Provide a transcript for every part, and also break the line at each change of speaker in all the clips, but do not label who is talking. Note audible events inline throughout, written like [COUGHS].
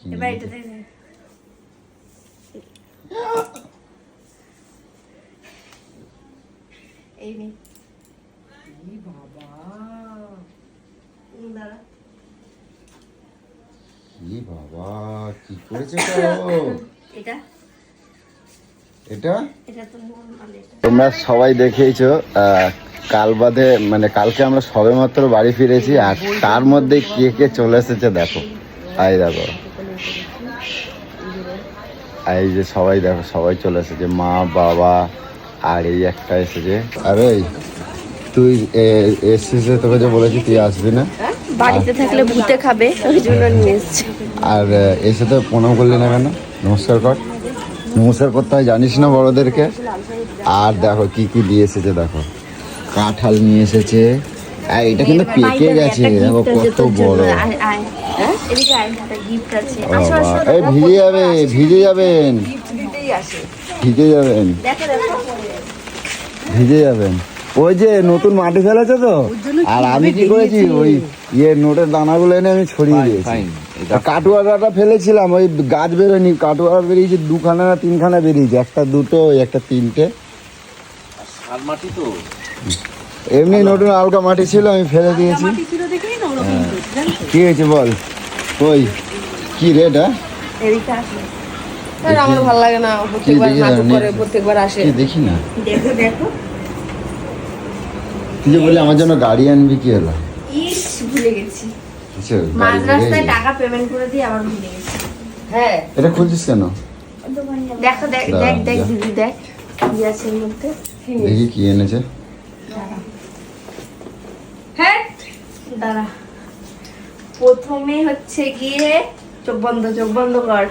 কি
এবার এটা দেখে এই নে
এই বাবা
দাঁড়া
কি বাবা কি করেছে এটা?
এটা?
এটা?
এটা তো নর্মাল এটা।
তোমরা সবাই দেখেইছো আহ, কাল বাদে মানে কালকে আমরা সবে মাত্র বাড়ি ফিরেছি আর তার মধ্যে কে কে চলে এসেছে দেখো। আই দেখো এই যে সবাই দেখো সবাই চলে এসেছে মা বাবা আর এই একটা এসেছে। আর ওই তুই এ- এসেছে তোকে যে বলেছি তুই আসবি না?
হ্যাঁ? বাড়িতে থাকলে ভূতে খাবে ওই জন্য নিয়ে এসছি।
আর এসে তো প্রণাম করলি না কেন? নমস্কার কর। নমস্কার করতে হয় জানিস না বড়দেরকে? আর দেখো কি কি দিয়ে এসেছে দেখো। কাঁঠাল নিয়ে এসেছে। আর এটা কিন্তু পেকে গেছে দেখো কত বড়।
হ্যাঁ?
এই ভিজে যাবে ভিজে যাবেন। ভিজে যাবেন।
দেখো, দেখো।
ভিজে যাবেন। ওই যে নতুন মাটি ফেলেছে তো? আর আমি কি করেছি? ওই ইয়ে নোটের দানাগুলো এনে আমি ছড়িয়ে দিয়েছি। কাটুয়াটা ফেলেছিলাম ওই গাছ বেরোয়নি কাটুয়া বেরিয়েছে দুখানা না তিনখানা বেরিয়েছে একটা দুটো ওই একটা তিনটে।
সার মাটি তো।
এমনি নতুন হালকা মাটি ছিল আমি ফেলে দিয়েছি।
তো?
কি হয়েছে বল? ওই কি রেট হ্যাঁ?
আমার ভালো লাগে না প্রত্যেকবার
দেখি
নাটক
না,
করে প্রত্যেকবার আসে।
কি দেখি না?
দেখো, দেখো।
তুই যে বলি আমার জন্য গাড়ি আনবি কি হলো?
ইস, ভুলে গেছি। মাঝ রাস্তায় টাকা পেমেন্ট করে দিয়ে আবার ভুলে গেছি।
হ্যাঁ।
এটা খুলছিস কেন?
দেখো দেখ দেখ দেখ দিদি দেখ। কি আছে মধ্যে?
দেখি কি এনেছে।
হ্যাঁ দাঁড়া প্রথমে হচ্ছে গিয়ে চোখ বন্ধ চোখ বন্ধ কর।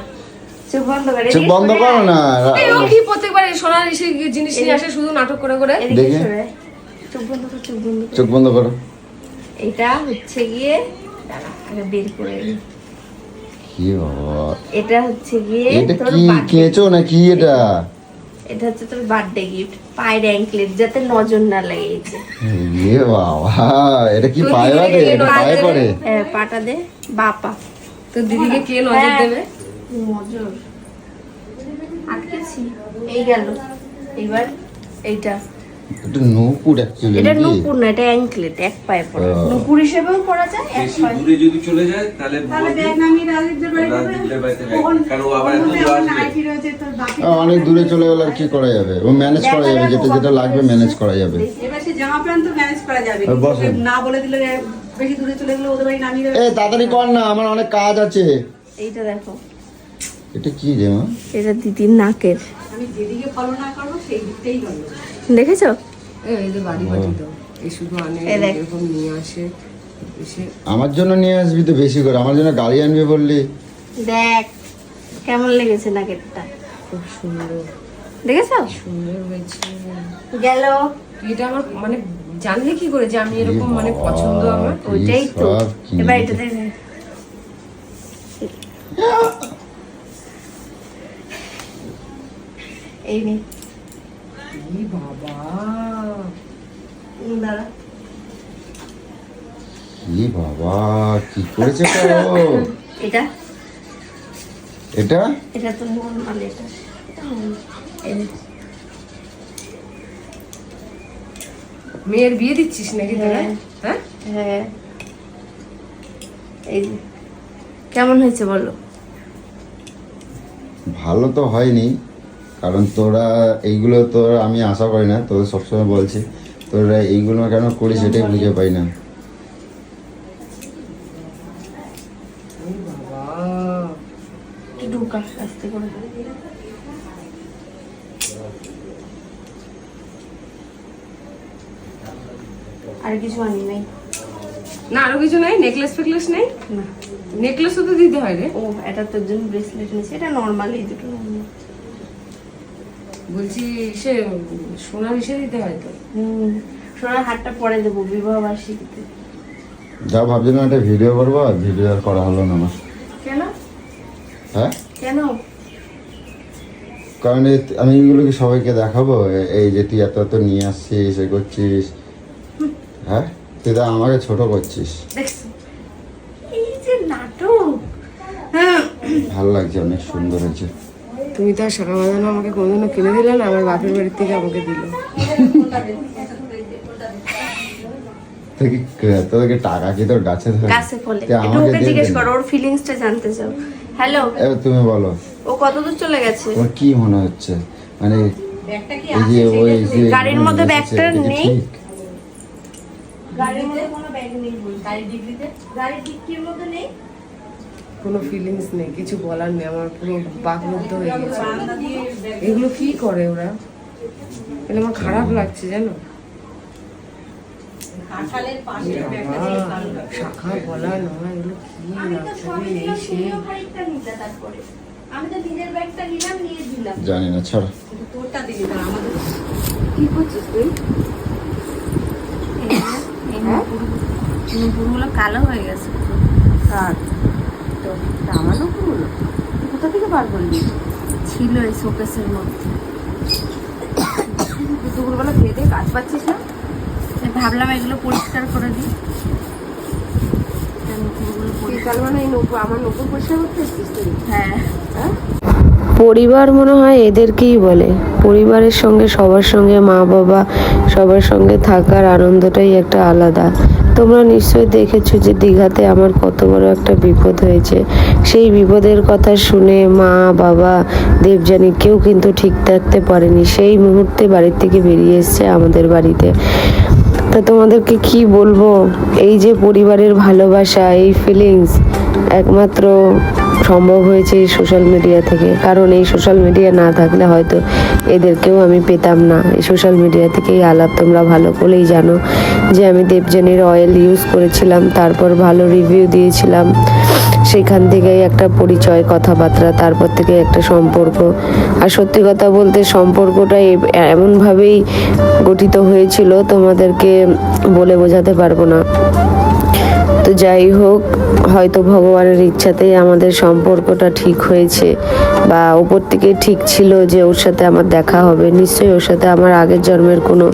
চোখ বন্ধ কর
চোখ বন্ধ
সরে।
না
এই ও কি প্রত্যেকবার সোনার এসে জিনিস নিয়ে আসে শুধু নাটক করে করে?
এদিকে
দেখি।
চোখ বন্ধ কর চোখ বন্ধ কর।
চোখ বন্ধ করো।
এটা হচ্ছে গিয়ে দাঁড়া আগে বের করে।
কি বাবা।
এটা হচ্ছে গিয়ে
এটা কি
birthday-
কেঁচো না কি এটা?
এটা হচ্ছে তোর বার্থডে গিফট পায়ের অ্যাঙ্কলেট যাতে নজর না লাগে
এ বাবা এটা কি পায়ে
দিদিকে
এটা পায়ে পড়ে?
হ্যাঁ পাটা দে বাপা।
তো দিদিকে কে নজর
হ্যাঁ।
দেবে?
নজর। আটকেছি। এই গেল। এবার এইটা।
এটা নূপুর অ্যাকচুয়ালি
এটা নুপুর না এটা অ্যাঙ্কলেট এক পায়ে পরা
ও।
হিসেবেও পরা যায় এক পায়ে।
দূরে যদি চলে যায় তাহলে বলবি রাজদীপের বাড়িতে যাই। কারণ ও আবার এত দূর আসবে।
অনেক দূরে চলে গেলে আর কি করা যাবে? ও ম্যানেজ করা যাবে যেটা যেটা লাগবে ম্যানেজ করা যাবে।
এবার সে জামা প্যান্ট তো ম্যানেজ করা যাবে। না বলে দিলে বেশি দূরে চলে গেলে ওদের বাড়ি নামিয়ে দেবে।
এ তাড়াতাড়ি কর না আমার অনেক কাজ আছে।
এইটা দেখো।
এটা কি রে মা?
এটা দিদির নাকের।
আমি যেদিকে ফলো না করব সেই দিকটাই ভালো
দেখেছ?
এই এই বাড়ি বাড়ি তো এই শুধু আনে
এই দেখ।
এরকম নিয়ে আসে এসে।
আমার জন্য নিয়ে আসবি তো বেশি করে আমার জন্য গাড়ি আনবি বললি।
দেখ কেমন লেগেছে নাকেরটা।
খুব সুন্দর।
দেখেছ?
সুন্দর হয়েছে।
গেল।
এটা আমার মানে জানলে কি করে যে আমি এরকম মানে পছন্দ আমার?
ওইটাই তো। এবার এটা দেখে। এই নে
এই বাবা
উম, দাঁড়া।
কি বাবা কি করেছে এটা [LAUGHS]
এটা?
এটা?
এটা তো নর্মাল এটা এটা। normal। এই নে।
মেয়ের বিয়ে দিচ্ছিস নাকি তোরা?
হ্যাঁ।
হ্যাঁ?
হ্যাঁ। এই কেমন হয়েছে বলো?
ভালো তো হয়নি কারণ তোরা এইগুলো তো আমি আশা করি না তোদের সবসময় বলছি। তোরা এইগুলো কেন করিস সেটাই বুঝে পাই না।
আর কিছু আনি নাই।
না আরও কিছু নাই? নেকলেস ফেকলেস নেই?
না।
নেকলেসও তো দিতে হয় রে।
ও এটা তোর জন্য ব্রেসলেট নিয়েছি এটা নর্মালি দুটো।
বলছি সে সোনার হিসে দিতে হয় তো?
হুম সোনার হারটা পরে দেবো বিবাহ বার্ষিকীতে।
যা ভাবছিলাম একটা ভিডিও করব আর ভিডিও আর করা হলো না আমার।
কেন?
হ্যাঁ?
কেন?
কারণ আমি এগুলো কি সবাইকে দেখাবো এই যে তুই এত এত নিয়ে আসছিস এ করছিস। হ্যাঁ? তুই তো আমাকে ছোট করছিস।
এই যে নাটক। হ্যাঁ।
ভালো লাগছে অনেক সুন্দর হয়েছে।
তুমি তো আর বাঁধানো আমাকে কোনোদিনও কিনে দিলে না আমার বাপের বাড়ির থেকে আমাকে দিল।
তুই কি তোদেরকে টাকা কি তোর গাছে ধরে?
গাছে ফলে।
তুই
একটু
আমাকে
ওকে জিজ্ঞেস করো ওর ফিলিংসটা জানতে চাও। হ্যালো
এবার তুমি বলো।
ও কত দূর চলে গেছে?
তোমার কি মনে হচ্ছে? মানে
ব্যাগটা
এই যে ওই যে
গাড়ির মধ্যে
এসেছে,
ব্যাগটা নেই? গাড়ির মধ্যে কোনো ব্যাগ নেই গাড়ির ডিগ্রিতে গাড়ির ডিক্কির মধ্যে নেই?
কোনো ফিলিংস নেই কিছু বলার নেই আমার পুরো বাকরুদ্ধ হয়ে গেছে। এগুলো কি করে ওরা? এটা আমার খারাপ লাগছে জানো? শাখা বলা নয় এগুলো কি লাগছে
আমি তো নিজের ব্যাগটা নিলাম নিয়ে দিলাম।
জানি না ছাড়।
তোরটা দিলি না আমাদের
কি করছিস তুই? নুপুরগুলো কালো হয়ে গেছে।
কার তো আমার পুরো কোথা থেকে বার করলি?
ছিল এই শোকেসের মধ্যে। [COUGHS]
দুপুরবেলা খেয়ে দিয়ে কাজ পাচ্ছিস না?
ভাবলাম এগুলো পরিষ্কার করে দিই। পরি-
মানে এই নৌকো আমার নৌকো পরিষ্কার করতে এসছিস
হ্যাঁ।
পরিবার মনে হয় এদেরকেই বলে। পরিবারের সঙ্গে সবার সঙ্গে মা বাবা সবার সঙ্গে থাকার আনন্দটাই একটা আলাদা। তোমরা নিশ্চয়ই দেখেছ যে দীঘাতে আমার কত বড় একটা বিপদ হয়েছে। সেই বিপদের কথা শুনে মা, বাবা, দেবযানী কেউ কিন্তু ঠিক থাকতে পারেনি। সেই মুহূর্তে বাড়ির থেকে বেরিয়ে এসছে আমাদের বাড়িতে। তা তোমাদেরকে কি বলব? এই যে পরিবারের ভালোবাসা, এই ফিলিংস একমাত্র সম্ভব হয়েছে এই সোশ্যাল মিডিয়া থেকে। কারণ এই সোশ্যাল মিডিয়া না থাকলে হয়তো এদেরকেও আমি পেতাম না। এই সোশ্যাল মিডিয়া থেকেই আলাপ তোমরা ভালো করেই জানো। যে আমি দেবযানীর অয়েল ইউজ করেছিলাম, তারপর ভালো রিভিউ দিয়েছিলাম। সেখান থেকেই একটা পরিচয়, কথাবার্তা, তারপর থেকে একটা সম্পর্ক। আর সত্যি কথা বলতে সম্পর্কটা এমনভাবেই গঠিত হয়েছিল, তোমাদেরকে বলে বোঝাতে পারব না। তো যাই হোক, হয়তো ভগবানের ইচ্ছাতেই আমাদের সম্পর্কটা ঠিক হয়েছে বা ওপর থেকে ঠিক ছিল যে ওর সাথে আমার দেখা হবে। নিশ্চয়ই ওর সাথে আমার আগের জন্মের কোনো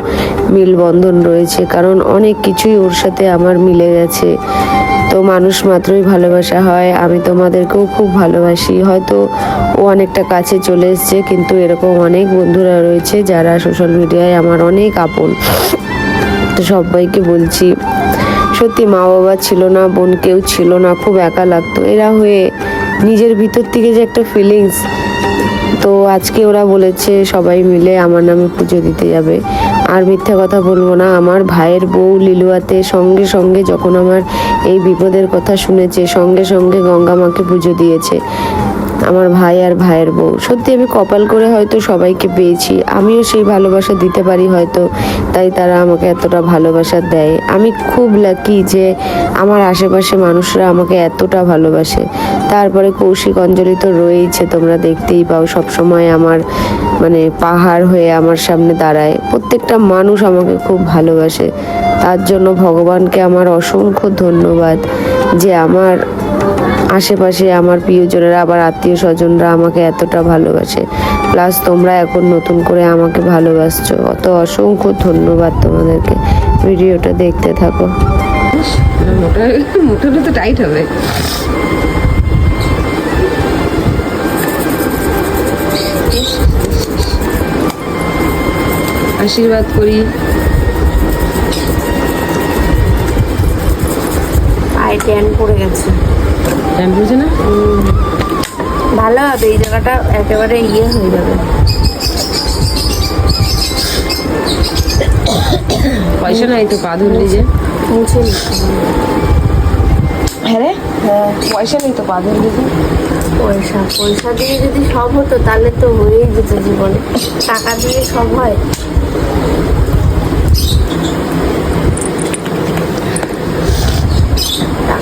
মিল বন্ধন রয়েছে, কারণ অনেক কিছুই ওর সাথে আমার মিলে গেছে। তো মানুষ মাত্রই ভালোবাসা হয়, আমি তোমাদেরকেও খুব ভালোবাসি। হয়তো ও অনেকটা কাছে চলে এসছে, কিন্তু এরকম অনেক বন্ধুরা রয়েছে যারা সোশ্যাল মিডিয়ায় আমার অনেক আপন। তো সবাইকে বলছি সত্যি মা বাবা ছিল না, বোন কেউ ছিল না, খুব একা লাগতো। এরা হয়ে নিজের ভিতর থেকে যে একটা ফিলিংস তো আজকে ওরা বলেছে, সবাই মিলে আমার নামে পুজো দিতে যাবে। আর মিথ্যা কথা বলব না, আমার ভাইয়ের বউ লিলুয়াতে সঙ্গে সঙ্গে যখন আমার এই বিপদের কথা শুনেছে, সঙ্গে সঙ্গে গঙ্গা মাকে পুজো দিয়েছে। আমার ভাই আর ভাইয়ের বউ। সত্যি আমি কপাল করে হয়তো সবাইকে পেয়েছি। আমিও সেই ভালোবাসা দিতে পারি হয়তো। তাই তারা আমাকে এতটা ভালোবাসা দেয়। আমি খুব লাকি যে আমার আশেপাশে মানুষরা আমাকে এতটা ভালোবাসে। তারপরে কৌশিক অঞ্জলি তো রয়েইছে, তোমরা দেখতেই পাও। সব সময় আমার মানে পাহাড় হয়ে আমার সামনে দাঁড়ায়। প্রত্যেকটা মানুষ আমাকে খুব ভালোবাসে। তার জন্য ভগবানকে আমার অসংখ্য ধন্যবাদ যে আমার আশেপাশে আমার প্রিয়জনেরা আবার আত্মীয় স্বজনরা আমাকে এতটা ভালোবাসে। প্লাস তোমরা এখন নতুন করে আমাকে ভালোবাসছো। অত অসংখ্য ধন্যবাদ তোমাদেরকে। ভিডিওটা দেখতে থাকো। মোটাটা তো টাইট হবে। আশীর্বাদ করি।
পায়ে ট্যান পড়ে গেছে।
টাইম বুঝে না?
ভালো হবে এই জায়গাটা একেবারে ইয়ে হয়ে যাবে।
পয়সা নাই তো পা ধরলি যে। হ্যাঁ রে? পয়সা নেই তো পা ধরলি যে।
পয়সা পয়সা দিয়ে যদি সব হতো তাহলে তো হয়েই যেত জীবনে। টাকা দিয়ে সব হয়।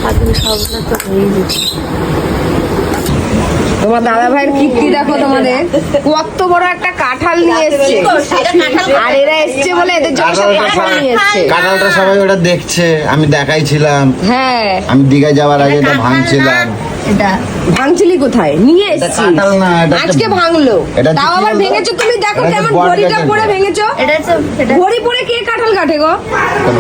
তো
তোমার দাদা ভাইয়ের কীর্তি দেখো তোমাদের। কত বড় একটা কাঁঠাল নিয়ে এসছে। আর এরা এসছে বলে এদের জন্য সব কাঁঠাল নিয়ে এসছে।
কাঁঠালটা সবাই ওটা দেখছে আমি দেখাইছিলাম।
হ্যাঁ।
আমি দীঘায় যাওয়ার আগে এটা ভাঙছিলাম।
এটা
ভাঙছিলি কোথায়? নিয়ে এসেছি
এটা
আজকে ভাঙলো। তাও আবার ভেঙেছো তুমি? দেখো কেমন ঘড়িটা পরে ভেঙেছো।
এটা
ঘড়ি পরে কে কাঁঠাল কাটে গো?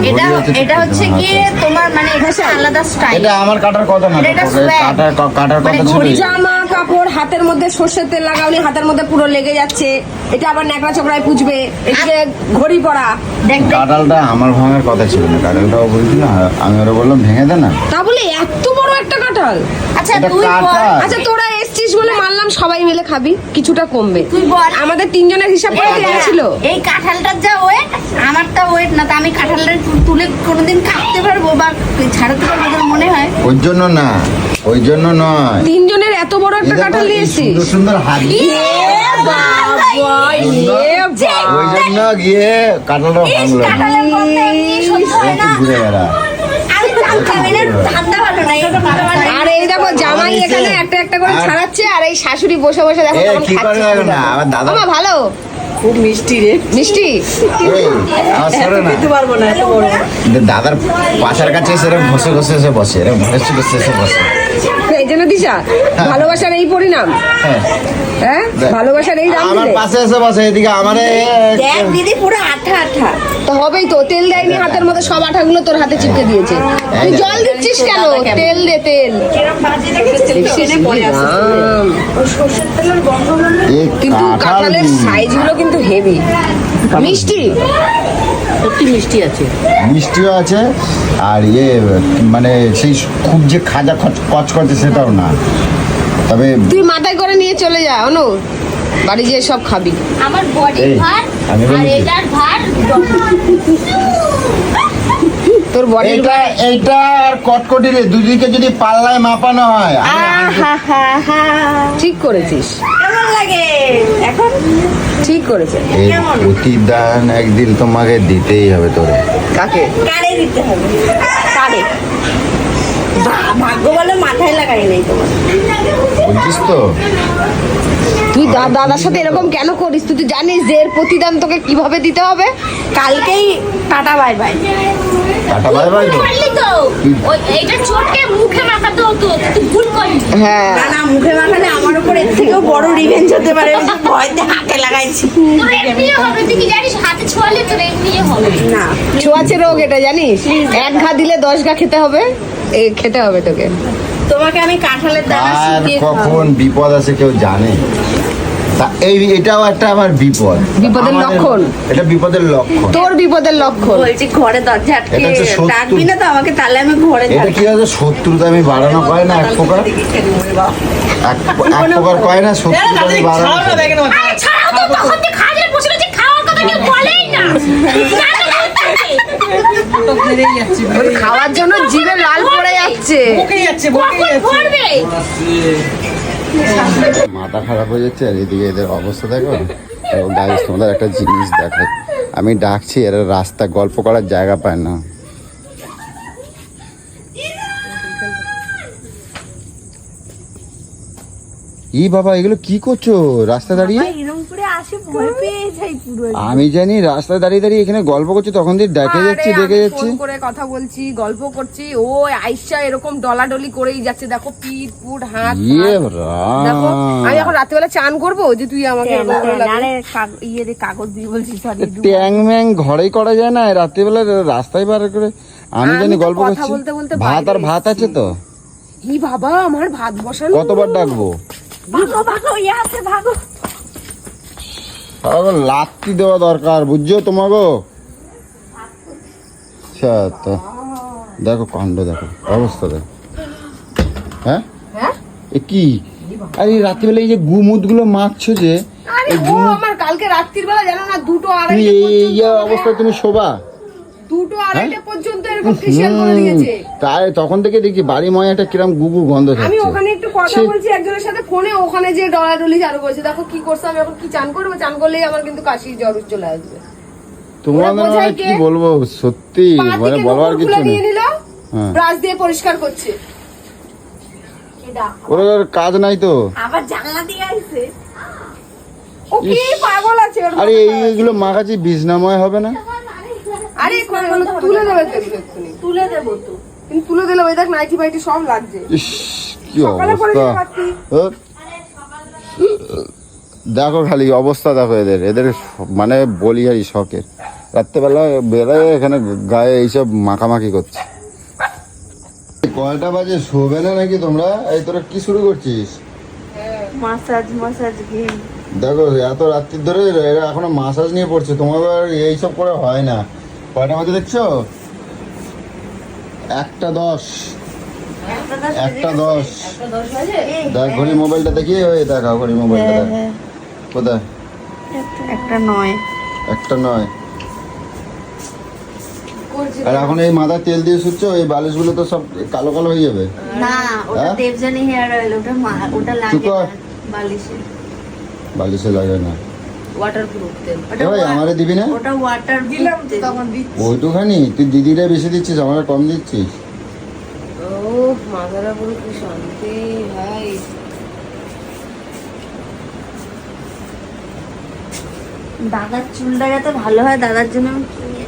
এটা এটা হচ্ছে গিয়ে
আচ্ছা।
তোমার মানে এটা আলাদা স্টাইল
এটা আমার কাটার কথা না
এটা।
কাটার কাটার
মানে
কথা ছিল
জামা কাপড় হাতের মধ্যে সর্ষের তেল লাগাওনি হাতের মধ্যে পুরো লেগে যাচ্ছে। এটা আবার ন্যাকড়া চোপড়ায় পুজবে। এদিকে ঘড়ি পরা।
কাঁঠালটা আমার ভাঙার কথা ছিল না কাঁঠালটাও বলছিল আমি ওরা বললাম ভেঙে দে না।
তা বলে এত একটা কাঁঠাল।
আচ্ছা তুই
আচ্ছা তোরা এসছিস বলে মানলাম সবাই মিলে খাবি কিছুটা কমবে।
তুই বল।
আমাদের তিনজনের হিসাব করে
এই
ছিল।
এই কাঁঠালটার যা ওয়েট আমারটা ওয়েট না তা আমি কাঁঠালটা তুলে কোনোদিন কাটতে পারব বা ছাড়াতে পারব তোর মনে হয়?
ওই জন্য না ওই জন্য নয়।
তিনজনের এত বড় একটা কাঁঠাল এসছিস।
সুন্দর সুন্দর হাত ওই জন্য গিয়ে কাঁঠালটা ভাঙলো। ঘুরে বেড়া
আর এই দেখো জামাই এখানে একটা একটা করে
আর-
ছাড়াচ্ছে আর এই শাশুড়ি বসে বসে দেখো
আমার
ভালো?
খুব মিষ্টি রে।
মিষ্টি?
এই, আমার সরে না।
খেতে পারব না
দাদার পাশার কাছে বসে বসে ঘষে এসে বসে এরকম ঘষে ঘষে এসে বসে।
এই জন্য দিশা ভালোবাসার এই পরিণাম।
হ্যাঁ।
হ্যাঁ? ভালোবাসার এই দাম
আমার পাশে এসে বসে এদিকে আমার
দেখ দিদি পুরো আঠা আঠা।
তো হবেই তো তেল দেয়নি হাতের মধ্যে সব আঠাগুলো তোর হাতে চিপকে দিয়েছে। তুই জল দিচ্ছিস কেন? তেল দে তেল। কিন্তু কাঁঠালের সাইজগুলো কিন্তু হেভি মিষ্টি?
সত্যি মিষ্টি আছে।
মিষ্টিও আছে আর ইয়ে মানে সেই খুব যে খাজা খচ কচ করছে সেটাও না। তবে
তুই মাথায় করে নিয়ে চলে যা অনু। বাড়ি যেয়ে সব খাবি।
আমার বডি ভার আর এটার ভার
তোর বডির
এইটা এইটা আর কটকটি রে দুদিকে যদি পাল্লায় মাপানো হয়
ঠিক করেছিস।
কেমন লাগে? এখন?
ঠিক করেছে।
এই প্রতিদান একদিন তোমাকে দিতেই হবে তোরে।
কাকে?
কারে দিতে হবে? কারে? ভাগ্য বলে মাথায় লাগাই নেই তোমার।
বলছিস তো?
তুই দাদার সাথে এরকম কেন করিস? তুই তো জানিস যে এর প্রতিদান তোকে কীভাবে দিতে হবে।
কালকেই tata bye bye
tata bye bye তো
পারলি তো। ওই এইটা চটকে মুখে মাখাতে হতো তুই ভুল করলি।
হ্যাঁ।
না না মুখে মাখালে আমার উপর এর থেকেও বড় রিভেঞ্জ হতে পারে। আমি ভয়তে হাতে লাগাইছি।
তোর এমনিও হবে তুই কি জানিস? হাতে ছোঁয়ালে তোর এমনিও হবে।
না।
ছোঁয়াচে রোগ এটা জানিস? এক ঘা দিলে দশ ঘা খেতে হবে এ খেতে হবে তোকে।
তোমাকে আমি কাঁঠালের দানা খাওয়াবো।
কখন বিপদ আছে কেউ জানে? তা এই এটাও একটা আমার বিপদ।
বিপদের লক্ষণ?
এটা বিপদের লক্ষণ।
তোর বিপদের লক্ষণ?
বলছি ঘরে দরজা আটকে
হচ্ছে।
ডাকবি না তো আমাকে তাহলে আমি ঘরে
এটা কি আছে শত্রুতা আমি বাড়ানো কয় না এক প্রকার? এক প্রকার কয় না শত্রুতা আমি বাড়ানো
ছাড়াও তো তখন তুই খাজের বসে খাওয়ার কথা কেউ বলেই না।
খাওয়ার জন্য জিভে লাল পড়ে যাচ্ছে।
যাচ্ছে
পড়বে
মাথা খারাপ হয়ে যাচ্ছে আর এদিকে এদের অবস্থা দেখো। গাড়ি তোমাদের একটা জিনিস দেখো। আমি ডাকছি, এরা রাস্তা গল্প করার জায়গা পায় না। ই বাবা, এগুলো কি করছ? রাস্তা দাঁড়িয়ে? আমি জানি রাস্তায় দাঁড়িয়ে দাঁড়িয়ে এখানে গল্প করছি তখন দিয়ে ডেকে যাচ্ছি
আমি
যাচ্ছি।
করে কথা বলছি গল্প করছি ও আইসা এরকম ডলাডলি করেই যাচ্ছে দেখো পিঠ পুট হাত
ইয়ে
দেখো আমি এখন রাত্রিবেলা চান করব যে তুই আমাকে
ইয়ে রে কাগজ দিয়ে বলছি সরি
ট্যাং ম্যাং ঘরেই করা যায় না রাত্রিবেলা রাস্তায় বার করে। আমি জানি গল্প করছি।
বলতে বলতে
ভাত আর ভাত আছে তো?
ই বাবা আমার ভাত বসানো।
কতবার ডাকবো?
ভাগো ভাগো ইয়ে আছে ভাগো।
লাত্তি দেওয়া দরকার বুঝছ তোমাকে আচ্ছা তো দেখো কাণ্ড দেখো অবস্থা দেখো। হ্যাঁ?
হ্যাঁ?
এ কি? আরে এই রাত্রিবেলা এই যে গুমুদগুলো মাখছো যে
আমার কালকে রাত্রির বেলা জানো না দুটো
তুমি
আড়াইটে
এই ইয়ে অবস্থায় তুমি শোবা?
দুটো আড়াইটে পর্যন্ত এরকম ফেসিয়াল করে দিয়েছে।
তাই তখন থেকে দেখি বাড়ি ময়াটা কিরম গুগু গন্ধ
আমি ওখানে একটু কথা বলছি একজনের সাথে ফোনে ওখানে যে ডলাডলি চালু করেছে দেখো কি করছে আমি এখন কি চান করব? চান করলেই আমার কিন্তু কাশি জ্বর চলে আসবে।
তোমার
বোঝায়
কি বলব? সত্যি মানে
থেকে
বলবার কিছু নেই। হ্যাঁ।
ব্রাশ দিয়ে পরিষ্কার করছে।
ওর কাজ নাই তো।
আবার জানলা দিয়ে আইছে?
ও কি পাগল আছে
আরে এই এইগুলো মাখাচ্ছি বিছনাময় হবে না?
আরে তুলে দেবে তো এগুলো এক্ষুনি।
তুলে দেবো তো।
কিন্তু তুলে দিলে ওই দেখ নাইটি ফাইটি সব লাগছে।
কি অবস্থা? দেখো খালি অবস্থা দেখো এদের। এদের মানে বলি আর শখের। রাত্রেবেলা বেড়ায় এখানে গায়ে এইসব মাখামাখি করছে। কয়টা বাজে? শোবে না নাকি তোমরা? এই তোরা কি শুরু করছিস?
মাসাজ মাসাজ গেম
দেখো এত রাত্রির ধরে এরা এখনও মাসাজ নিয়ে পড়ছে। তোমার এইসব করে হয় না। কয়টা বাজে দেখছ? একটা দশ। একটা দশ দেখ ঘড়ি মোবাইলটা দেখি ওই দেখাও ঘড়ি মোবাইলটা দেখ। কোথায়?
একটা নয়।
একটা নয়। আর এখন এই মাথায় তেল দিয়ে শুচ্ছ এই বালিশগুলো তো সব কালো কালো হয়ে যাবে।
না ওটা
হ্যাঁ?
দেবজানি হেয়ার অয়েল ওটা ওটা লাগে বালিশে।
বালিশে লাগে না।
ওয়াটারপ্রুফ তেল।
ওটা
এ ভাই
wa-
আমারে দিবি না?
ওটা ওয়াটার
দিলাম তো তখন দিচ্ছি।
ওইটুখানি তুই দিদিটা বেশি দিচ্ছিস আমার কম দিচ্ছিস।
ও মাথাটা পুরো কি শান্তি ভাই।
দাদার চুলটা যাতে ভালো হয় দাদার জন্য আমি কিনে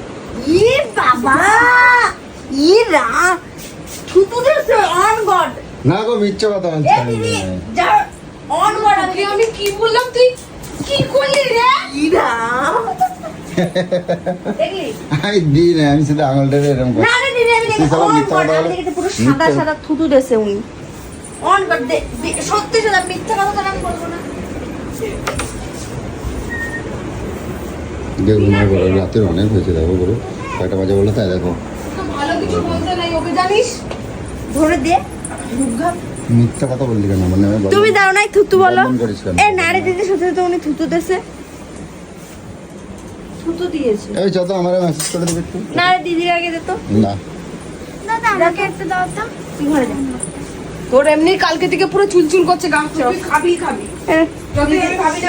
ই বাবা! ই রা! থুতু দিছে অন গড
না গো মিথ্যে কথা
এ
বলছি
দিদি যা অন গড আমি
আমি কি বললাম তুই? কি করলি রে?
আমি দিই না আমি শুধু আঙুলটা এরকম করি
সাদা সাদা থুতু উনি। অন গড সত্যি সাদা মিথ্যা কথা আমি বলব না।
দেখুন রাতের অনেক হয়েছে দেখো বলো কয়টা বাজে বলো তাই দেখো।
ভালো কিছু বলতে নাই ওকে জানিস?
ধরে দে
মিথ্যা কথা বললি কেন? মানে আমি
তুমি দাও নাই থুতু বলো? এ নারে দিদি সত্যি তো উনি থুতু দিছে থুতু দিয়েছে।
এই চল তো আমার মেসেজ করে দেবে একটু।
নারে দিদির আগে দে তো।
না।
দাদা আমাকে একটা দাও তো। তুই ঘরে যা
তোর এমনি কালকে থেকে পুরো চুলচুল করছে গা তুই খাবি খাবি।
এ,
যদি যে আমি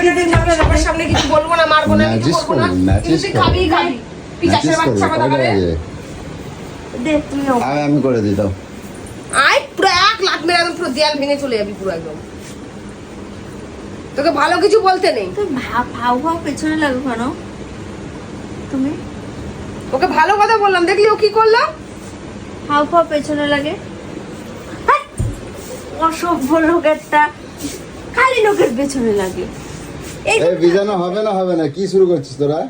সামনে সামনে কিছু বলব না মারবো না কিছু করব না। তুই খাবি খাবি।
করবে
বাচ্চা কথা বলে
দে তুমি
আমি করে দিই দাও।
আয় মেরে একদম পুরো দেয়াল ভেঙে চলে যাবি পুরো একদম। তোকে ভালো কিছু বলতে নেই।
তুই ভাও ভাও পেছনে লাগো কেন? তুমি?
ওকে ভালো কথা বললাম দেখলি ও কি করলাম
হাউ ফাও পেছনে লাগে! অসভ্য লোক একটা খালি লোকের পেছনে লাগে। এই
এই বিজানো হবে না হবে না কি শুরু করছিস তোরা?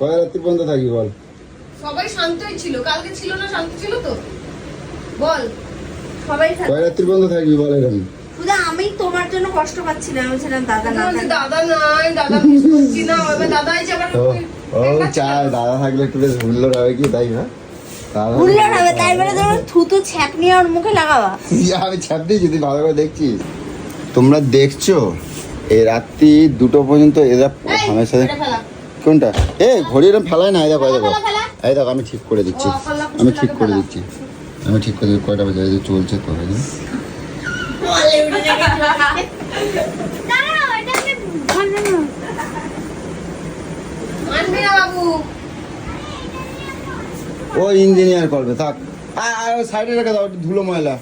কয় রাত্রি পর্যন্ত থাকি বল।
সবাই শান্তই ছিল কালকে ছিল না শান্ত ছিল তো? বল।
সবাই থাকে
কয় রাত্রি পর্যন্ত থাকবি বল এরকম
শুধু আমি তোমার জন্য কষ্ট পাচ্ছিলাম আমি ছিলাম দাদা না
দাদা নাই দাদা না এবার দাদা এসে আবার
ও ও চায় দাদা থাকলে একটু বেশ ভুললো হবে কি তাই না? দাদা-
হবে তাই বলে তোমার থুতু ছ্যাপ নিয়ে ওর মুখে লাগাবা।
আমি ছাপ দিয়েছি তুই ভালো করে দেখছিস। তোমরা দেখছ? এই রাত্রি দুটো পর্যন্ত এরা আমার সাথে কোনটা? এ ঘড়ি এরকম ফেলায় না এই দেখো এই দেখো। এই দেখো আমি ঠিক করে দিচ্ছি। আমি ঠিক করে দিচ্ছি। আমি ঠিক করে কয়টা বাজে যে চলছে তো এই যে।
মানবি না? বাবু।
ও ইঞ্জিনিয়ার করবে থাক। আর সাইডে রেখে দাও ধুলো ময়লা।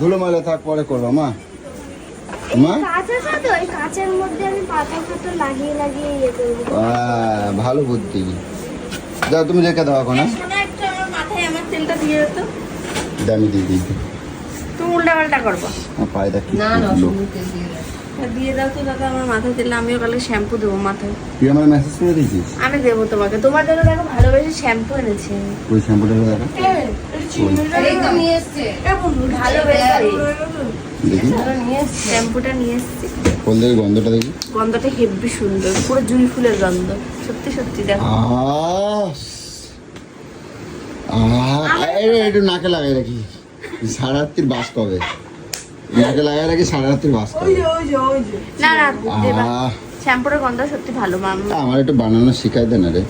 ধুলো ময়লা থাক পরে করবা মা। মা?
কাঁচ আছে তো এই কাঁচের মধ্যে আমি পাতা ফাতা লাগিয়ে লাগিয়ে ইয়ে
ভালো বুদ্ধি। যাও তুমি রেখে দাও এখন হ্যাঁ?
শোনো একটু আমার মাথায় আমার তেলটা দিয়ে
দামি দিয়ে দিই।
তুমি উল্টা পাল্টা করব।
আমার পায়ে দেখ কি
না না। দিয়ে
দাও। তো দাদা আমার মাথায় তেল আমিও কালকে শ্যাম্পু দেবো মাথায়।
তুই আমার মেসেজ করে দিয়েছিস?
আমি দেবো তোমাকে। তোমার জন্য দেখো ভালোবেসে শ্যাম্পু এনেছি।
ওই শ্যাম্পুটা দেখা।
এই তো নিয়ে এসছে।
ভালোবেসে
দেখি।
শ্যাম্পুটা নিয়ে এসেছি।
গন্ধটা দেখি?
গন্ধটা হেব্বি সুন্দর পুরো জুঁই ফুলের গন্ধ। সত্যি সত্যি দেখো।
একটু নাকে লাগাই রাখি। সারা রাত্রির বাস কবে? নাকে লাগাই রাখি সারা রাত্রির বাস কবে?
না না দেবা
আহ।
গন্ধ সত্যি ভালো মাম।
আমার একটু বানানো শিখাই দে না রে।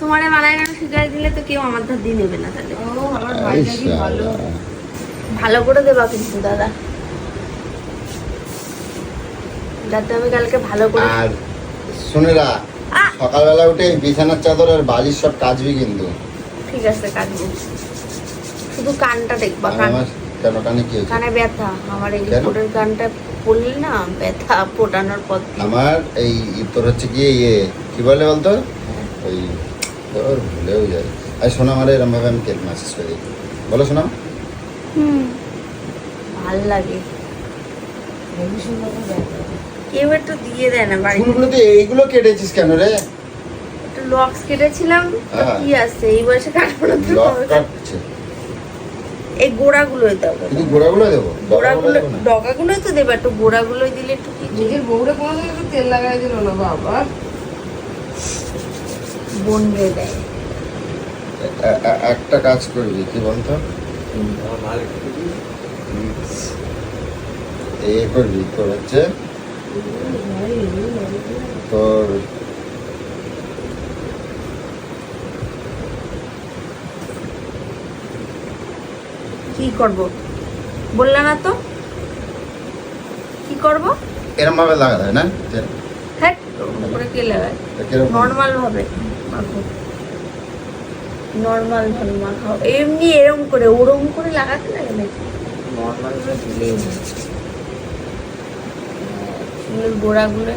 তোমারে বানাই না শিখাই দিলে তো কেউ আমার ধার দিয়ে নেবে না তাহলে।
ও আমার
এই
ভালো।
ভালো করে দেবা কিন্তু দাদা। যাতে আমি কালকে ভালো করে
আর শুনেরা
আহ!
সকালবেলা উঠে বিছানার চাদর আর বালিশ সব কাচবি কিন্তু।
ঠিক আছে কাটবো শুধু কানটা দেখবা কান।
আমার কেন কানে কি
কানে ব্যথা। আমার এই? উপরের কানটা পড়লে না ব্যথা ফোটানোর পর
আমার এই তোর হচ্ছে কি ইয়ে কি বলে বলতো? ওই তোর ভুলেও যায়। আর শোনা আমার এরম ভাবে আমি কেক মেসেজ করে বলো শোনা।
হুম। ভালো লাগে। কেউ একটু দিয়ে দেয় না
চুলগুলোতে এইগুলো কেটেছিস কেন রে?
লক্স কেটেছিলাম
হ্যাঁ।
কি আছে? এই বয়সে কাটবো না তো? এই গোড়াগুলোই দাও
শুধু গোড়াগুলো দেবো?
গোড়াগুলো? ডগাগুলোই তো দেবে একটু গোড়াগুলোই দিলে একটু কি
নিজের বউরে কোনোদিন একটু তেল লাগাই দিল না বাবা।
বনবে দেয়
একটা কাজ করবি কি বলতো এ করবি তোর হচ্ছে? তোর
কি করব? বললে না তো। কি করব?
এরম ভাবে লাগাতে হয় না
হ্যাঁ করে কে লাগায়? নর্মাল ভাবে মাখো। নর্মাল ভাবে মাখাও। এমনি এরম করে ওরম করে লাগাতে লাগে নাকি? নর্মাল ভাবে দিলেই গোড়াগুলো